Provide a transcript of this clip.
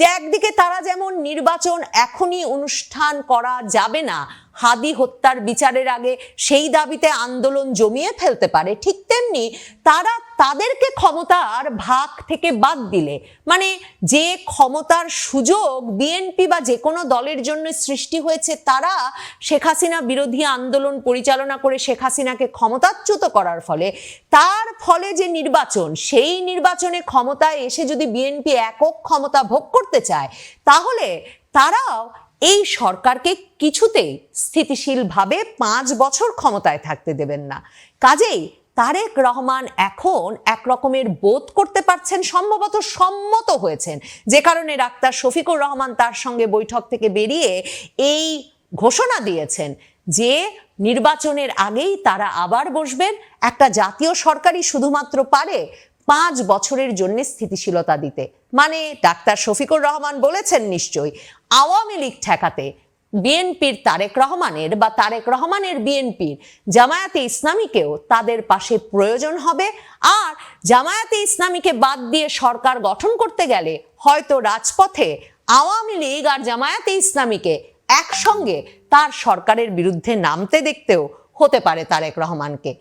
যে একদিকে তারা যেমন নির্বাচন এখনই অনুষ্ঠান করা যাবে না হাদি হত্যার বিচারের আগে সেই দাবিতে আন্দোলন জমিয়ে ফেলতে পারে। ঠিক তেমনি তারা তাদেরকে ক্ষমতার ভাগ থেকে বাদ দিলে। মানে যে ক্ষমতার সুযোগ বিএনপি বা যে কোনো দলের জন্য সৃষ্টি হয়েছে, তারা শেখ হাসিনা বিরোধী আন্দোলন পরিচালনা করে শেখ হাসিনাকে ক্ষমতাচ্যুত করার ফলে, তার ফলে যে নির্বাচন, সেই নির্বাচনে ক্ষমতায় এসে যদি বিএনপি একক ক্ষমতা ভোগ করতে চায়, তাহলে তারাও এই সরকারকে কিছুতেই স্থিতিশীলভাবে পাঁচ বছর ক্ষমতায় থাকতে দেবেন না। কাজেই তারেক রহমান এখন এক রকমের বোধ করতে পারছেন, সম্ভবত সম্মত হয়েছেন। যে কারণে ডাক্তার শফিকুর রহমান তার সঙ্গে বৈঠক থেকে বেরিয়ে এই ঘোষণা দিয়েছেন যে নির্বাচনের আগেই তারা আবার বসবেন। একটা জাতীয় সরকারই শুধুমাত্র পারে পাঁচ বছরের জন্য স্থিতিশীলতা দিতে। মানে ডাক্তার শফিকুর রহমান বলেছেন নিশ্চয়ই, আওয়ামী লীগ ঠেকাতে বিএনপির তারেক রহমানের বা তারেক রহমানের বিএনপির জামায়াতে ইসলামীকেও তাদের পাশে প্রয়োজন হবে। আর জামায়াতে ইসলামীকে বাদ দিয়ে সরকার গঠন করতে গেলে হয়তো রাজপথে আওয়ামী লীগ আর জামায়াতে ইসলামীকে একসঙ্গে তার সরকারের বিরুদ্ধে নামতে দেখতেও হতে পারে তারেক রহমানকে।